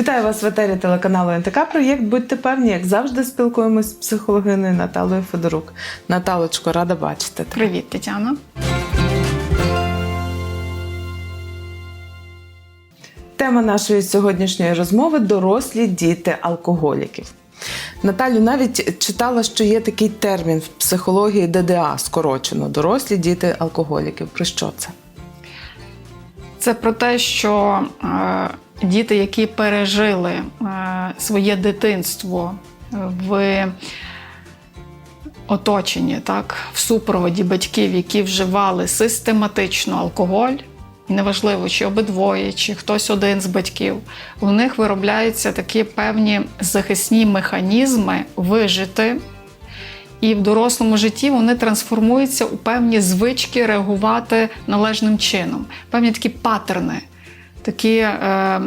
Вітаю вас в етері телеканалу НТК. Проєкт Будьте певні, як завжди, спілкуємось з психологиною Наталою Федорук. Наталочко, рада бачити. тебе. Привіт, Тетяна. Тема нашої сьогоднішньої розмови дорослі діти алкоголіків. Наталю навіть читала, що є такий термін в психології ДДА скорочено дорослі діти алкоголіків. Про що це? Це про те, що е, діти, які пережили е, своє дитинство в оточенні, так, в супроводі батьків, які вживали систематично алкоголь, неважливо, чи обидвоє, чи хтось один з батьків, у них виробляються такі певні захисні механізми вижити. І в дорослому житті вони трансформуються у певні звички реагувати належним чином, певні такі паттерни, такі е,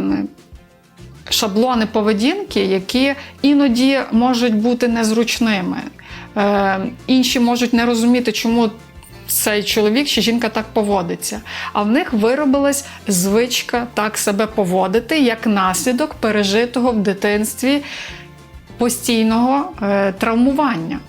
шаблони поведінки, які іноді можуть бути незручними. Е, інші можуть не розуміти, чому цей чоловік чи жінка так поводиться. А в них виробилась звичка так себе поводити як наслідок пережитого в дитинстві постійного е, травмування.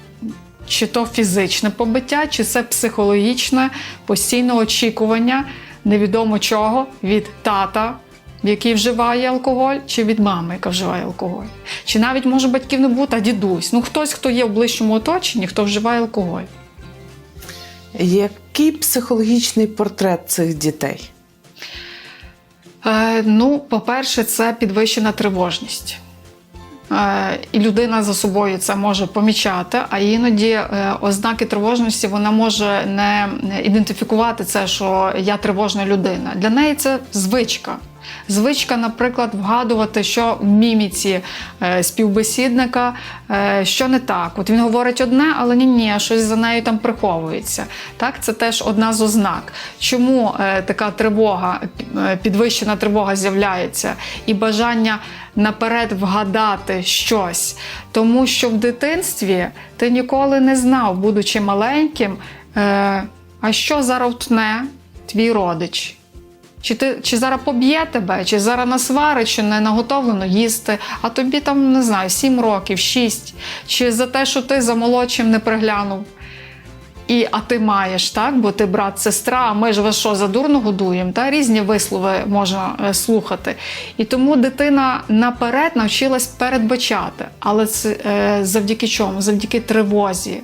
Чи то фізичне побиття, чи це психологічне постійне очікування невідомо чого від тата, який вживає алкоголь, чи від мами, яка вживає алкоголь. Чи навіть може батьків не бути, а дідусь. Ну хтось, хто є в ближчому оточенні, хто вживає алкоголь. Який психологічний портрет цих дітей? Е, ну, по-перше, це підвищена тривожність. Е, І людина за собою це може помічати, а іноді е, ознаки тривожності вона може не ідентифікувати це, що я тривожна людина. Для неї це звичка. Звичка, наприклад, вгадувати, що в міміці е, співбесідника що не так. От він говорить одне, але ні, ні, щось за нею там приховується. Так, це теж одна з ознак. Чому така тривога, підвищена тривога з'являється і бажання наперед вгадати щось. Тому що в дитинстві ти ніколи не знав, будучи маленьким, е, а що зараз втне твій родич. Чи ти чи зараз поб'є тебе, чи зараз насварить, що не наготовлено їсти, а тобі там не знаю, 7 років, 6, чи за те, що ти за молодшим не приглянув. І, а ти маєш, так? Бо ти брат, сестра, а ми ж вас що задурно годуємо? Та різні вислови можна е, слухати. І тому дитина наперед навчилась передбачати. Але це е, завдяки чому? Завдяки тривозі.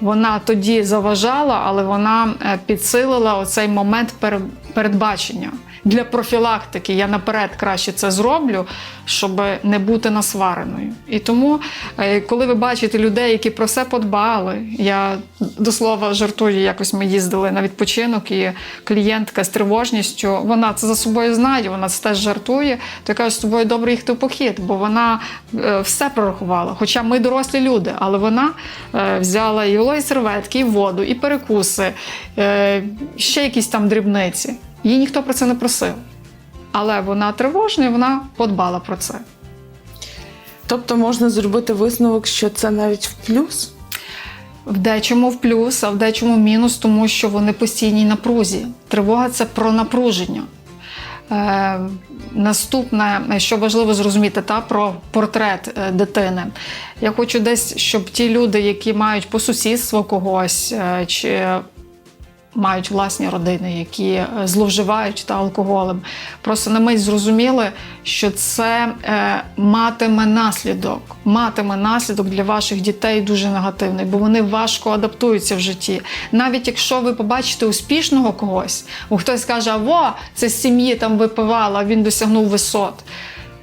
Вона тоді заважала, але вона е, підсилила оцей момент пере- передбачення. Для профілактики я наперед краще це зроблю, щоб не бути насвареною. І тому, е, коли ви бачите людей, які про це подбали, я до слова жартую, якось ми їздили на відпочинок, і клієнтка з тривожністю, вона це за собою знає, вона це теж жартує, то я кажу, з тобою добре їхати в похід, бо вона е, все прорахувала. Хоча ми дорослі люди, але вона е, взяла і вологі серветки, і воду, і перекуси, ще якісь там дрібниці. Їй ніхто про це не просив. Але вона тривожна і вона подбала про це. Тобто можна зробити висновок, що це навіть в плюс? В дечому в плюс, а в дечому в мінус, тому що вони постійній напрузі. Тривога це про напруження. Е, наступне, що важливо зрозуміти, та про портрет е, дитини. Я хочу десь, щоб ті люди, які мають по сусідству когось, е, чи мають власні родини, які е, зловживають та алкоголем, просто на мить зрозуміли, що це е, матиме наслідок, матиме наслідок для ваших дітей дуже негативний, бо вони важко адаптуються в житті. Навіть якщо ви побачите успішного когось, бо хтось каже, а во, це з сім'ї там випивала, він досягнув висот.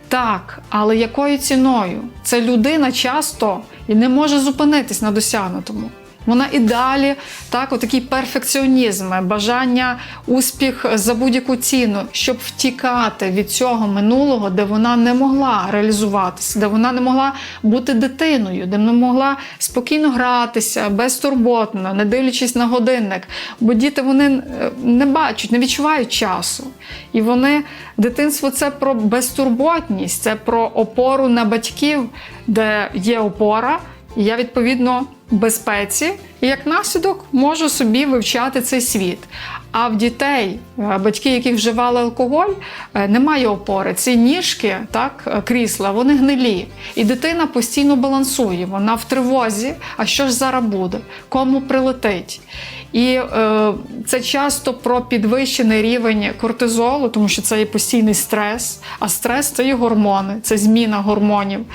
Так, але якою ціною? Це людина часто і не може зупинитись на досягнутому. Вона і далі так, отакий перфекціонізм, бажання успіх за будь-яку ціну, щоб втікати від цього минулого, де вона не могла реалізуватися, де вона не могла бути дитиною, де не могла спокійно гратися, безтурботно, не дивлячись на годинник. Бо діти вони е, не бачать, не відчувають часу. І вони дитинство це про безтурботність, це про опору на батьків, де є опора. Я відповідно безпеці і як наслідок можу собі вивчати цей світ. А в дітей, е, батьки, які вживали алкоголь, е, немає опори. Ці ніжки, так, е, крісла, вони гнилі. І дитина постійно балансує. Вона в тривозі. А що ж зараз буде? Кому прилетить? І е, це часто про підвищений рівень кортизолу, тому що це є постійний стрес. А стрес це і гормони, це зміна гормонів,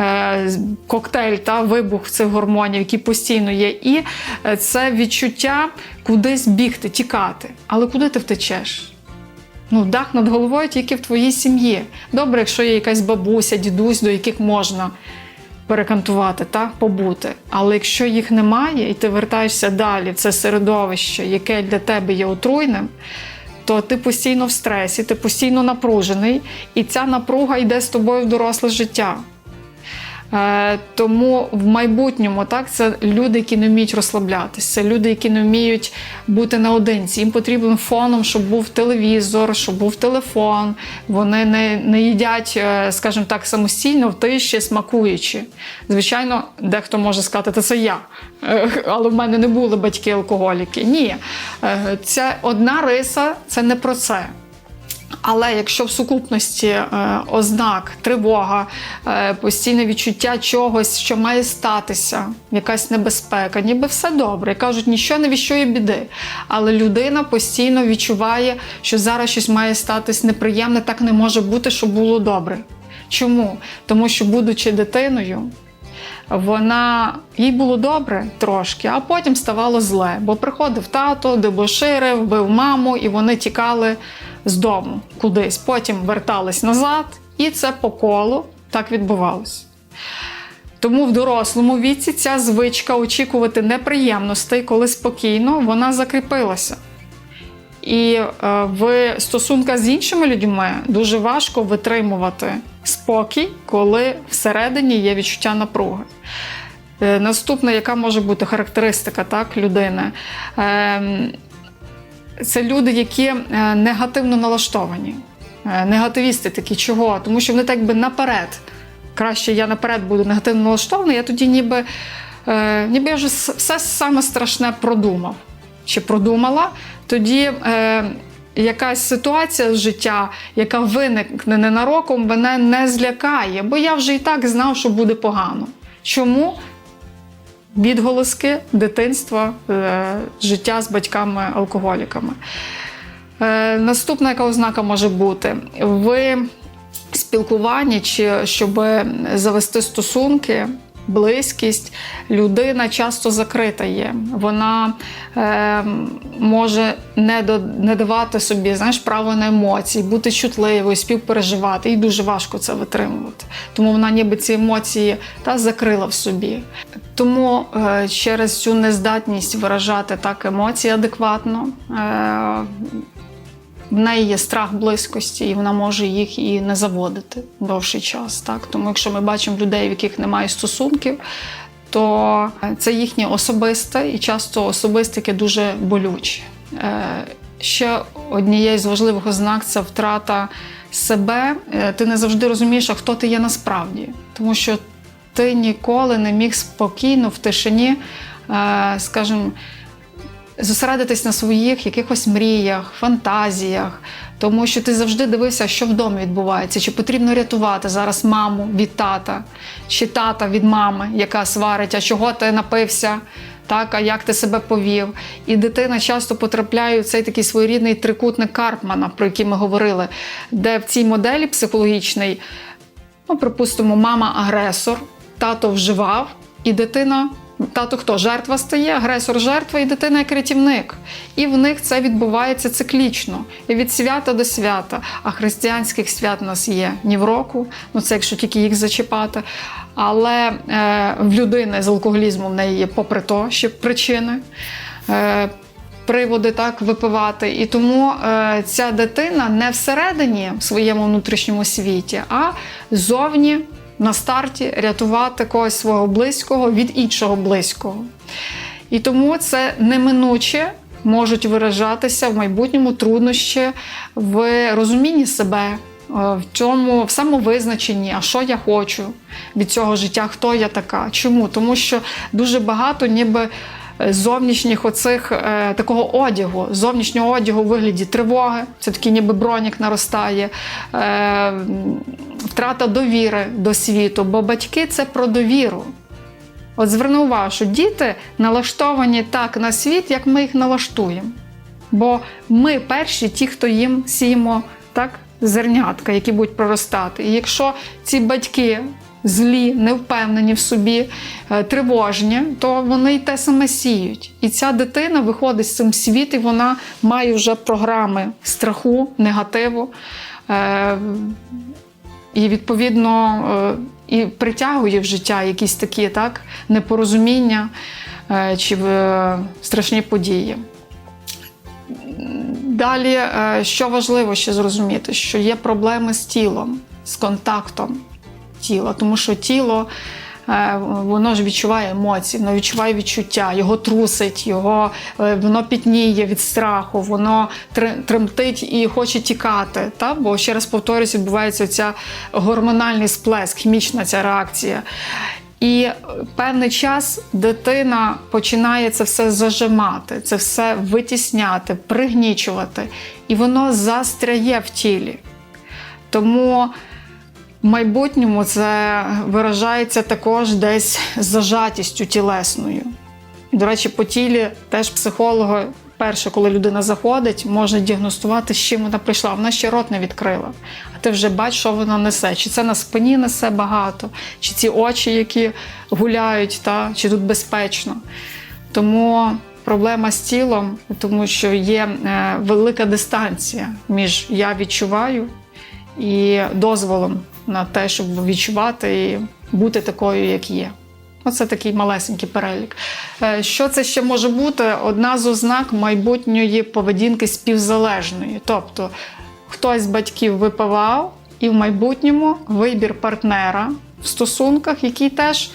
е, коктейль та вибух цих гормонів, які постійно є. І е, це відчуття кудись бігти, тікати. Але куди ти втечеш? Ну, дах над головою тільки в твоїй сім'ї. Добре, якщо є якась бабуся, дідусь, до яких можна перекантувати, та побути. Але якщо їх немає, і ти вертаєшся далі в це середовище, яке для тебе є отруйним, то ти постійно в стресі, ти постійно напружений, і ця напруга йде з тобою в доросле життя. Е, тому в майбутньому так це люди, які не вміють розслаблятися, це люди, які не вміють бути наодинці. Їм потрібен фоном, щоб був телевізор, щоб був телефон. Вони не, не їдять, е, скажімо так, самостійно в тиші, смакуючи. Звичайно, дехто може сказати, це, це я. Е, Але в мене не були батьки алкоголіки. Ні, це одна риса, це не про це. Але якщо в сукупності е, ознак, тривога, е, постійне відчуття чогось, що має статися, якась небезпека, ніби все добре. Кажуть, ніщо не віщує біди. Але людина постійно відчуває, що зараз щось має статись неприємне, так не може бути, щоб було добре. Чому? Тому що, будучи дитиною, вона їй було добре трошки, а потім ставало зле, бо приходив тато, дебоширив, бив маму, і вони тікали з дому кудись. Потім вертались назад, і це по колу так відбувалося. Тому в дорослому віці ця звичка очікувати неприємностей, коли спокійно, вона закріпилася. І е, в стосунках з іншими людьми дуже важко витримувати спокій, коли всередині є відчуття напруги. Е, Наступна, яка може бути характеристика так, людини, Ем, це люди, які е, негативно налаштовані. Е, Негативісти такі чого? Тому що вони так би наперед. Краще я наперед буду негативно налаштований, я тоді ніби, е, ніби я вже все саме страшне продумав чи продумала, тоді е, якась ситуація з життя, яка виникне ненароком, мене не злякає, бо я вже і так знав, що буде погано. Чому? Відголоски дитинства, е, життя з батьками-алкоголіками. Е, наступна яка ознака може бути? В спілкуванні чи щоб завести стосунки, близькість, людина часто закрита є. Вона е, може не, до, не давати собі знаєш, право на емоції, бути чутливою, співпереживати. Їй дуже важко це витримувати. Тому вона ніби ці емоції та закрила в собі. Тому е, через цю нездатність виражати так емоції адекватно. Е, в неї є страх близькості, і вона може їх і не заводити довший час. Так? Тому якщо ми бачимо людей, в яких немає стосунків, то це їхнє особисте і часто особистики дуже болючі. Е, Ще однією з важливих ознак це втрата себе. Е, Ти не завжди розумієш, а хто ти є насправді. Тому що ти ніколи не міг спокійно в тишині, е, скажімо, зосередитись на своїх якихось мріях, фантазіях, тому що ти завжди дивився, що вдома відбувається, чи потрібно рятувати зараз маму від тата, чи тата від мами, яка сварить, а чого ти напився. Так, а як ти себе повів? І дитина часто потрапляє у цей такий своєрідний трикутник Карпмана, про який ми говорили, де в цій моделі психологічній, ну, припустимо, мама агресор, тато вживав, і дитина Тато хто? Жертва стає, агресор жертва і дитина як рятівник. І в них це відбувається циклічно. І від свята до свята. А християнських свят у нас є ні в року, ну це якщо тільки їх зачіпати. Але е, в людини з алкоголізмом в неї є, попри то, ще причини. Е, Приводи так випивати, і тому е, ця дитина не всередині в своєму внутрішньому світі, а зовні на старті рятувати когось свого близького від іншого близького. І тому це неминуче можуть виражатися в майбутньому труднощі в розумінні себе, е, в цьому в самовизначенні, а що я хочу від цього життя, хто я така. Чому? Тому що дуже багато ніби зовнішніх оцих е, такого одягу, зовнішнього одягу у вигляді тривоги, це такий ніби бронік наростає, е, втрата довіри до світу, бо батьки це про довіру. От зверни увагу, що діти налаштовані так на світ, як ми їх налаштуємо. Бо ми перші, ті, хто їм сіємо так, зернятка, які будуть проростати. І якщо ці батьки злі, невпевнені в собі, е, тривожні, то вони й те саме сіють. І ця дитина виходить з цим світ, і вона має вже програми страху, негативу. Е, і відповідно е, і притягує в життя якісь такі так, непорозуміння чи е, страшні події. Далі, що важливо ще зрозуміти, що є проблеми з тілом, з контактом тіла, тому що тіло. е, Воно ж відчуває емоції, воно відчуває відчуття, його трусить, його е, воно пітніє від страху, воно тремтить і хоче тікати. Та? Бо ще раз повторюсь, відбувається ця гормональний сплеск, хімічна ця реакція. І певний час дитина починає це все зажимати, це все витісняти, пригнічувати, і воно застряє в тілі. Тому майбутньому це виражається також десь зажатістю тілесною. До речі, по тілі теж психологи, перше, коли людина заходить, може діагностувати, з чим вона прийшла. Вона ще рот не відкрила. А ти вже бачиш, що вона несе. Чи це на спині несе багато, чи ці очі, які гуляють, та, чи тут безпечно. Тому проблема з тілом, тому що є е, велика дистанція між я відчуваю і дозволом на те, щоб відчувати і бути такою, як є. Оце такий малесенький перелік. Е, Що це ще може бути? Одна з ознак майбутньої поведінки співзалежної. Тобто хтось з батьків випивав, і в майбутньому вибір партнера в стосунках, який теж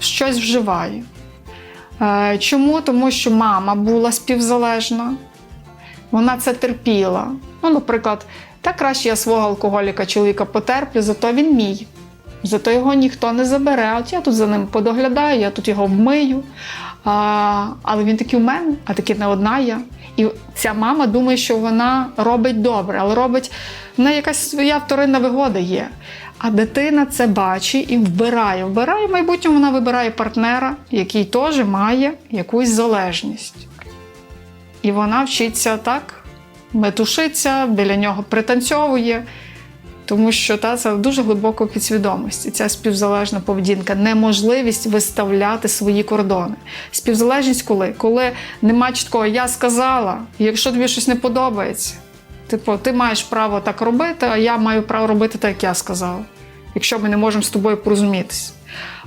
щось вживає. Е, Чому? Тому що мама була співзалежна, вона це терпіла. Ну, наприклад, так краще я свого алкоголіка чоловіка потерплю, зато він мій. Зато його ніхто не забере. От я тут за ним подоглядаю, я тут його вмию. А, але він такий у мене, а таки не одна я. І ця мама думає, що вона робить добре, але робить в неї якась своя вторинна вигода є. А дитина це бачить і вбирає. Вбирає в майбутньому, вона вибирає партнера, який теж має якусь залежність. І вона вчиться так, метушиться, біля нього пританцьовує, тому що та, це дуже глибоко підсвідомості. Ця співзалежна поведінка, неможливість виставляти свої кордони. Співзалежність коли? Коли нема чіткого я сказала, якщо тобі щось не подобається, типу, ти маєш право так робити, а я маю право робити так, як я сказала, якщо ми не можемо з тобою порозумітися.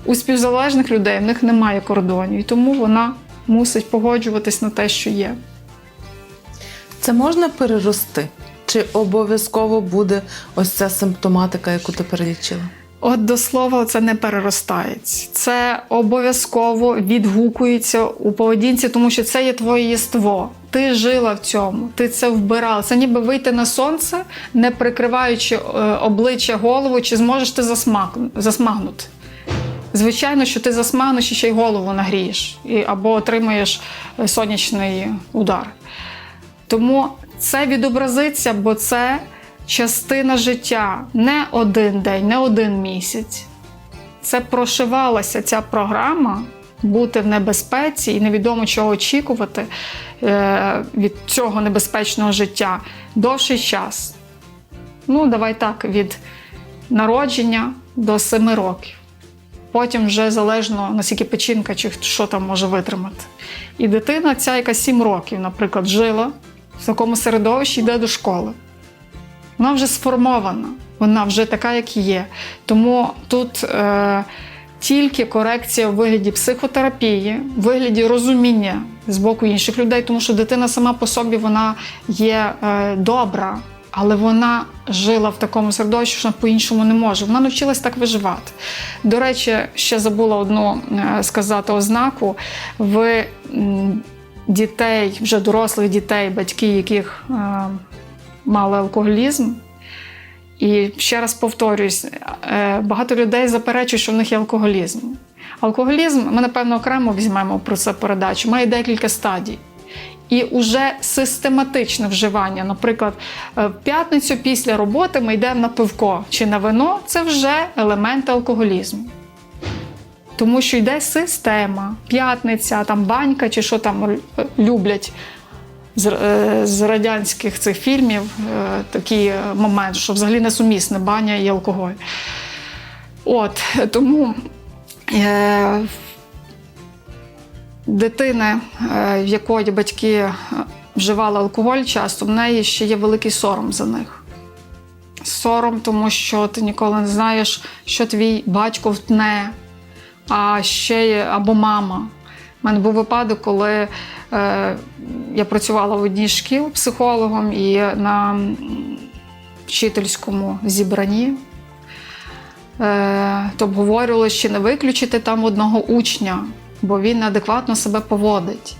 У співзалежних людей в них немає кордонів, і тому вона мусить погоджуватись на те, що є. Це можна перерости? Чи обов'язково буде ось ця симптоматика, яку ти перелічила? От до слова, це не переростається. Це обов'язково відгукується у поведінці, тому що це є твоє єство. Ти жила в цьому, ти це вбирала. Це ніби вийти на сонце, не прикриваючи е, обличчя голову, чи зможеш ти засмагнути. Звичайно, що ти засмагнеш і ще й голову нагрієш, або отримаєш е, сонячний удар. Тому це відобразиться, бо це частина життя, не один день, не один місяць. Це прошивалася ця програма бути в небезпеці і невідомо чого очікувати е, від цього небезпечного життя довший час. Ну, давай так, від народження до семи років. Потім вже залежно наскільки печінка чи що там може витримати. І дитина, ця, яка 7 років, наприклад, жила в такому середовищі, йде до школи. Вона вже сформована, вона вже така, як є. Тому тут е, тільки корекція в вигляді психотерапії, в вигляді розуміння з боку інших людей, тому що дитина сама по собі вона є е, добра, але вона жила в такому середовищі, що вона по-іншому не може. Вона навчилась так виживати. До речі, ще забула одну е, сказати ознаку. В м, дітей, вже дорослих дітей, батьки, яких е, мали алкоголізм. І ще раз повторююсь, е, багато людей заперечують, що в них є алкоголізм. Алкоголізм, ми, напевно, окремо візьмемо про це передачу, має декілька стадій. І уже систематичне вживання, наприклад, е, в п'ятницю після роботи ми йдемо на пивко чи на вино, це вже елементи алкоголізму. Тому що йде система, п'ятниця, там банька чи що там люблять з, е, з радянських цих фільмів е, такий е, момент, що взагалі несумісне баня і алкоголь. От тому е, дитини, в якої батьки вживали алкоголь часто, в неї ще є великий сором за них. Сором, тому що ти ніколи не знаєш, що твій батько втне, а ще або мама. У мене був випадок, коли е, я працювала в одній шкіл психологом і на вчительському зібранні е, то обговорювали, чи не виключити там одного учня, бо він неадекватно себе поводить.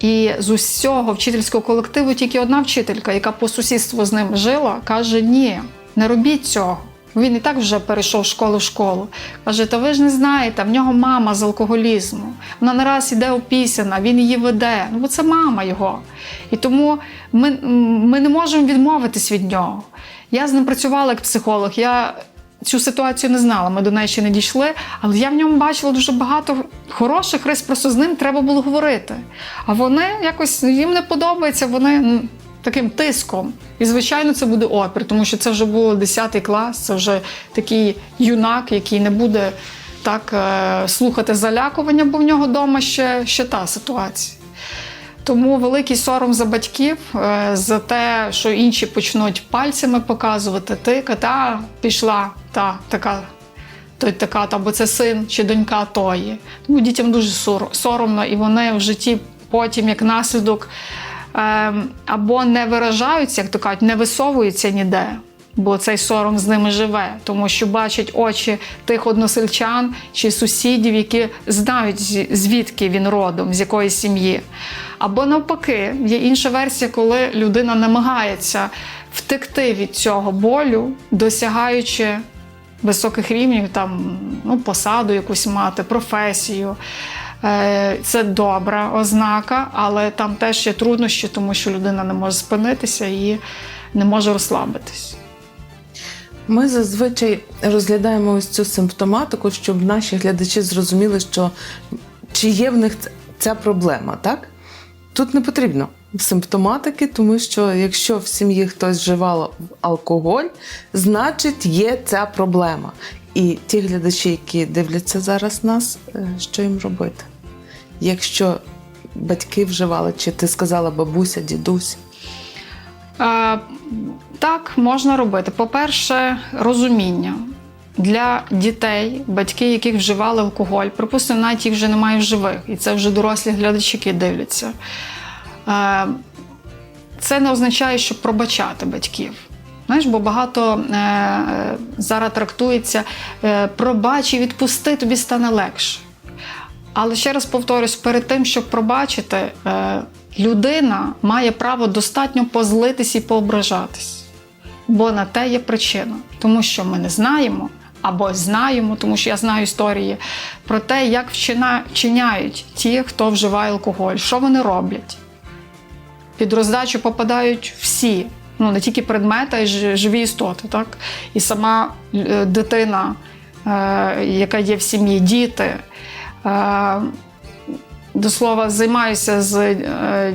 І з усього вчительського колективу тільки одна вчителька, яка по сусідству з ним жила, каже: ні, не робіть цього. Він і так вже перейшов з школи в школу. Каже, та ви ж не знаєте, в нього мама з алкоголізму. Вона не раз іде опісяна, він її веде. Ну, бо це мама його. І тому ми, ми не можемо відмовитись від нього. Я з ним працювала як психолог. Я цю ситуацію не знала, ми до неї ще не дійшли, але я в ньому бачила дуже багато хороших рис, просто з ним треба було говорити. А вони якось їм не подобається, вони таким тиском. І, звичайно, це буде опір, тому що це вже було 10 клас, це вже такий юнак, який не буде так е, слухати залякування, бо в нього вдома ще, ще та ситуація. Тому великий сором за батьків е, за те, що інші почнуть пальцями показувати, ти та пішла, та така, той така, та, бо це син чи донька тої. Тому дітям дуже соромно, і вони в житті потім, як наслідок, або не виражаються, як то кажуть, не висовуються ніде. Бо цей сором з ними живе, тому що бачать очі тих односельчан чи сусідів, які знають звідки він родом, з якої сім'ї. Або навпаки, є інша версія, коли людина намагається втекти від цього болю, досягаючи високих рівнів, там ну, посаду якусь мати, професію. Е, Це добра ознака, але там теж є труднощі, тому що людина не може спинитися і не може розслабитись. Ми зазвичай розглядаємо ось цю симптоматику, щоб наші глядачі зрозуміли, що чи є в них ця проблема, так? Тут не потрібно симптоматики, тому що якщо в сім'ї хтось вживав алкоголь, значить є ця проблема. І ті глядачі, які дивляться зараз нас, е, що їм робити? Якщо батьки вживали, чи ти сказала бабуся, дідусь? Е, Так, можна робити. По-перше, розуміння. Для дітей, батьки, яких вживали алкоголь, припустимо, навіть їх вже немає в живих, і це вже дорослі глядачі, які дивляться. Е, Це не означає, що пробачати батьків. Знаєш, бо багато е, зараз трактується е, пробач і відпусти, тобі стане легше. Але ще раз повторюсь, перед тим, щоб пробачити, е, людина має право достатньо позлитись і поображатись. Бо на те є причина. Тому що ми не знаємо або знаємо, тому що я знаю історії про те, як вчиняють ті, хто вживає алкоголь, що вони роблять. Під роздачу попадають всі, ну не тільки предмети, а й живі істоти. Так? І сама е, дитина, е, яка є в сім'ї, діти. До слова, займаюся з е,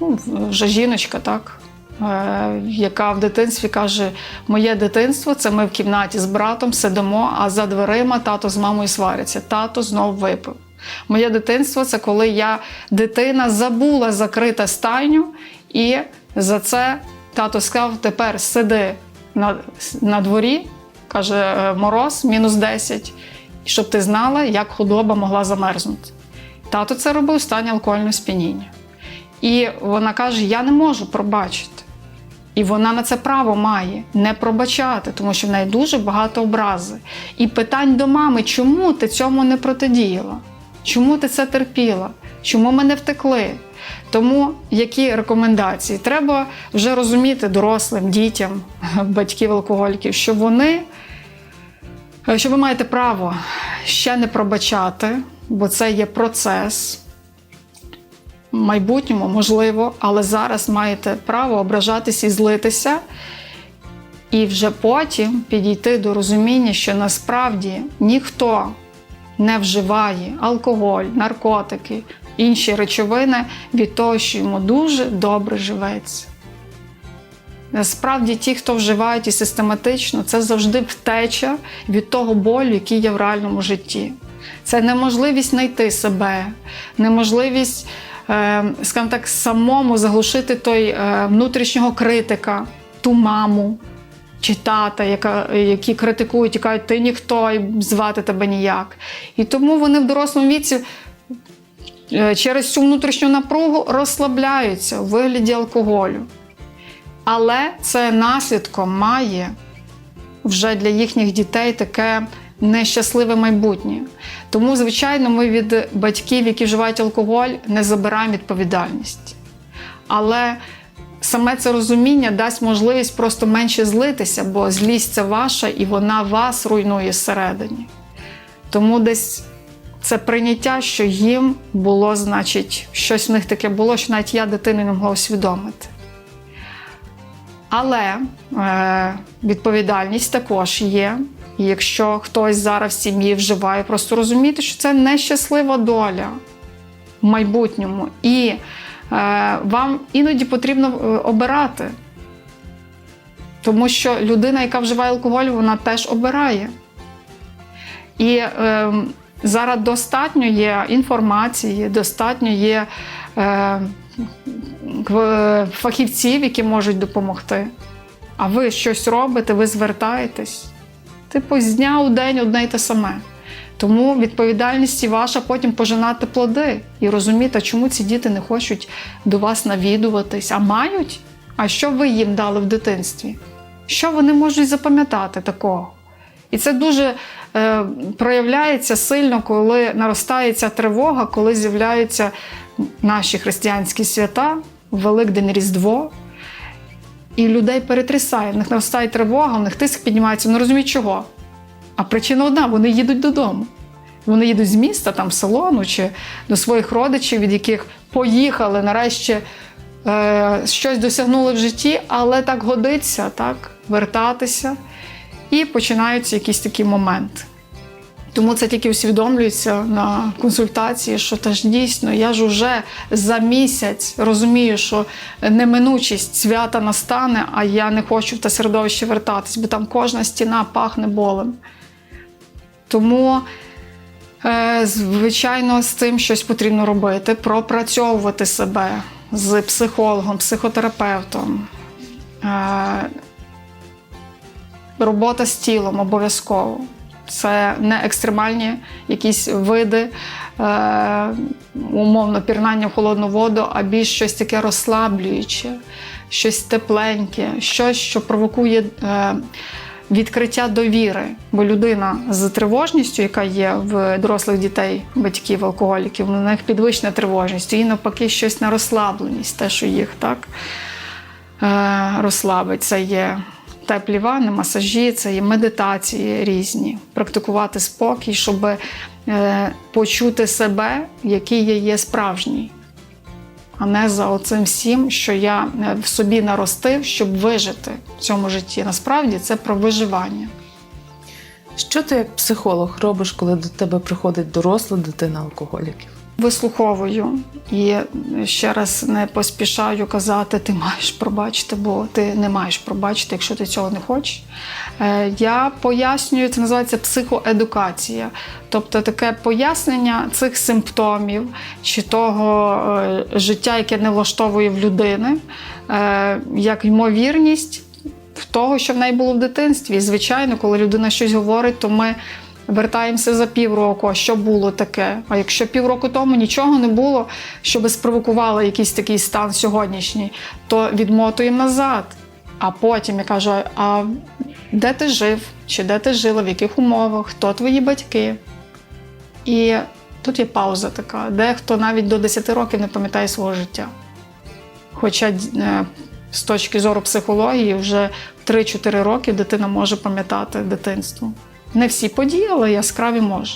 ну, вже жіночка, так, е, яка в дитинстві каже: моє дитинство це ми в кімнаті з братом сидимо, а за дверима тато з мамою сваряться. Тато знов випив. Моє дитинство це коли я дитина забула закрити стайню, і за це тато сказав: тепер сиди на, на дворі, каже е, мороз, мінус 10, щоб ти знала, як худоба могла замерзнути. Тато це робив в стані алкогольного сп'яніння. І вона каже: Я не можу пробачити. І вона на це право має не пробачати, тому що в неї дуже багато образи. І питань до мами, чому ти цьому не протидіяла? Чому ти це терпіла? Чому ми не втекли? Тому які рекомендації? Треба вже розуміти дорослим, дітям, батьків алкоголіків, що вони Що ви маєте право ще не пробачати, бо це є процес. Майбутньому можливо, але зараз маєте право ображатись і злитися, і вже потім підійти до розуміння, що насправді ніхто не вживає алкоголь, наркотики, інші речовини від того, що йому дуже добре живеться. Насправді, ті, хто вживають і систематично, це завжди втеча від того болю, який є в реальному житті. Це неможливість знайти себе, неможливість, е, скажімо так, самому заглушити той е, внутрішнього критика, ту маму чи тата, яка, які критикують і кажуть, ти ніхто і звати тебе ніяк. І тому вони в дорослому віці е, через цю внутрішню напругу розслабляються у вигляді алкоголю. Але це наслідком має вже для їхніх дітей таке нещасливе майбутнє. Тому, звичайно, ми від батьків, які вживають алкоголь, не забираємо відповідальність. Але саме це розуміння дасть можливість просто менше злитися, бо злість це ваша і вона вас руйнує зсередині. Тому десь це прийняття, що їм було, значить, щось в них таке було, що навіть я дитини не могла усвідомити. Але е, відповідальність також є. І якщо хтось зараз в сім'ї вживає, просто розуміти, що це нещаслива доля в майбутньому. І е, вам іноді потрібно е, обирати. Тому що людина, яка вживає алкоголь, вона теж обирає. І е, зараз достатньо є інформації, достатньо є. Е, фахівців, які можуть допомогти. А ви щось робите, ви звертаєтесь. Типу, з дня у день одне й те саме. Тому відповідальність ваша потім пожинати плоди і розуміти, чому ці діти не хочуть до вас навідуватись, а мають. А що ви їм дали в дитинстві? Що вони можуть запам'ятати такого? І це дуже е, проявляється сильно, коли наростає ця тривога, коли з'являються наші християнські свята, Великдень Різдво. І людей перетрясає, в них наростає тривога, в них тиск піднімається, вони розуміють чого. А причина одна: вони їдуть додому. Вони їдуть з міста, там, в село, ну, чи до своїх родичів, від яких поїхали, нарешті е, щось досягнули в житті, але так годиться, так, вертатися. І починаються якісь такі моменти. Тому це тільки усвідомлюється на консультації, що теж дійсно я ж уже за місяць розумію, що неминучість свята настане, а я не хочу в те середовище вертатись, бо там кожна стіна пахне болем. Тому, е, звичайно, з цим щось потрібно робити, пропрацьовувати себе з психологом, психотерапевтом. Е, Робота з тілом обов'язково. Це не екстремальні якісь види, е, умовно пірнання в холодну воду, а більш щось таке розслаблююче, щось тепленьке, щось, що провокує е, відкриття довіри. Бо людина з тривожністю, яка є в дорослих дітей, батьків, алкоголіків, у них підвищена тривожність, і навпаки, щось на розслабленість, те, що їх так е, розслабить. Це є теплі ванни, масажі, це є медитації різні, практикувати спокій, щоб е, почути себе, який я є справжній, а не за оцим всім, що я е, в собі наростив, щоб вижити в цьому житті. Насправді це про виживання. Що ти як психолог робиш, коли до тебе приходить доросла дитина алкоголіків? Вислуховую і ще раз не поспішаю казати, ти маєш пробачити, бо ти не маєш пробачити, якщо ти цього не хочеш. Е, Я пояснюю, це називається психоедукація, тобто таке пояснення цих симптомів чи того е, життя, яке не влаштовує в людини, е, як ймовірність того, що в неї було в дитинстві. І, звичайно, коли людина щось говорить, то ми вертаємося за півроку, а що було таке. А якщо півроку тому нічого не було, що би спровокувало якийсь такий стан сьогоднішній, то відмотуємо назад. А потім я кажу: а де ти жив? Чи де ти жила, в яких умовах, хто твої батьки? І тут є пауза така. Дехто навіть до 10 років не пам'ятає свого життя. Хоча е, з точки зору психології вже 3-4 роки дитина може пам'ятати дитинство. Не всі події, але яскраві може.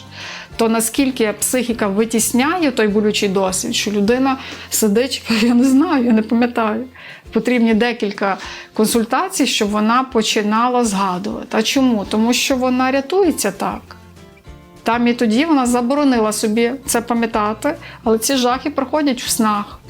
То наскільки психіка витісняє той болючий досвід, що людина сидить, я не знаю, я не пам'ятаю. Потрібні декілька консультацій, щоб вона починала згадувати. А чому? Тому що вона рятується так. Там і тоді вона заборонила собі це пам'ятати, але ці жахи проходять в снах.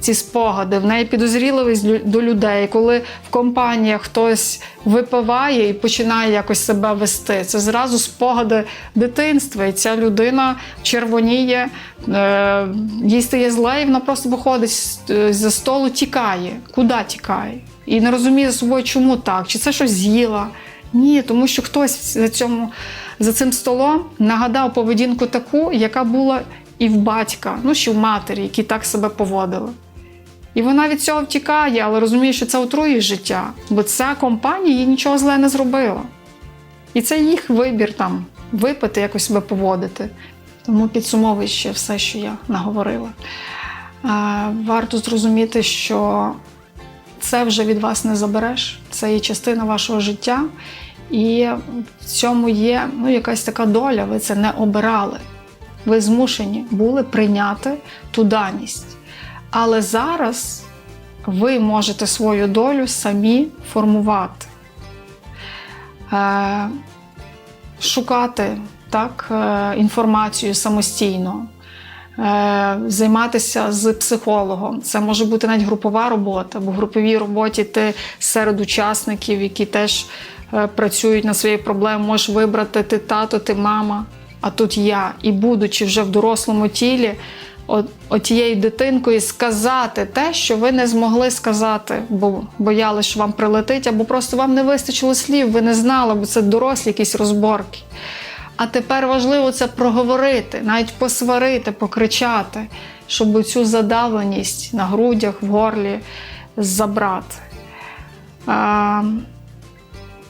Ці спогади, в неї підозріливість до людей, коли в компаніях хтось випиває і починає якось себе вести. Це зразу спогади дитинства, і ця людина червоніє, е, їй стає зле, і вона просто виходить е, за столу, тікає. Куди тікає? І не розуміє за собою, чому так, чи це щось з'їла. Ні, тому що хтось за, цьому, за цим столом нагадав поведінку таку, яка була і в батька, ну ще в матері, які так себе поводили. І вона від цього втікає, але розуміє, що це отруює життя, бо ця компанія їй нічого зле не зробила. І це їх вибір там випити, якось себе поводити. Тому підсумовуючи все, що я наговорила. Е, Варто зрозуміти, що це вже від вас не забереш, це є частина вашого життя, і в цьому є ну, якась така доля, ви це не обирали. Ви змушені були прийняти ту даність. Але зараз ви можете свою долю самі формувати, е, шукати так, е, інформацію самостійно, е, займатися з психологом. Це може бути навіть групова робота, бо в груповій роботі ти серед учасників, які теж працюють над своєю проблемою, можеш вибрати ти тато, ти мама, а тут я. І будучи вже в дорослому тілі, отією дитинкою сказати те, що ви не змогли сказати, бо боялись, що вам прилетить, або просто вам не вистачило слів, ви не знали, бо це дорослі якісь розборки. А тепер важливо це проговорити, навіть посварити, покричати, щоб цю задавленість на грудях, в горлі забрати.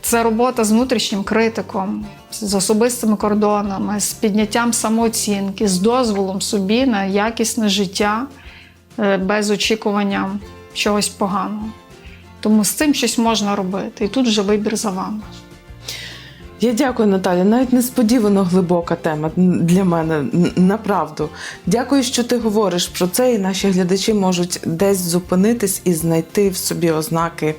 Це робота з внутрішнім критиком, з особистими кордонами, з підняттям самооцінки, з дозволом собі на якісне життя е, без очікування чогось поганого. Тому з цим щось можна робити. І тут вже вибір за вами. Я дякую, Наталі. Навіть несподівано глибока тема для мене. Направду. Дякую, що ти говориш про це, і наші глядачі можуть десь зупинитись і знайти в собі ознаки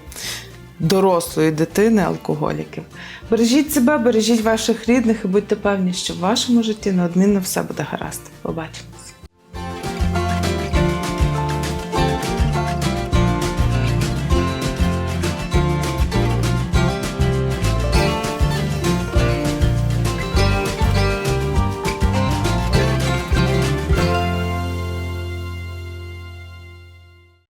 дорослої дитини алкоголіків. Бережіть себе, бережіть ваших рідних і будьте певні, що в вашому житті неодмінно все буде гаразд. Побачимо.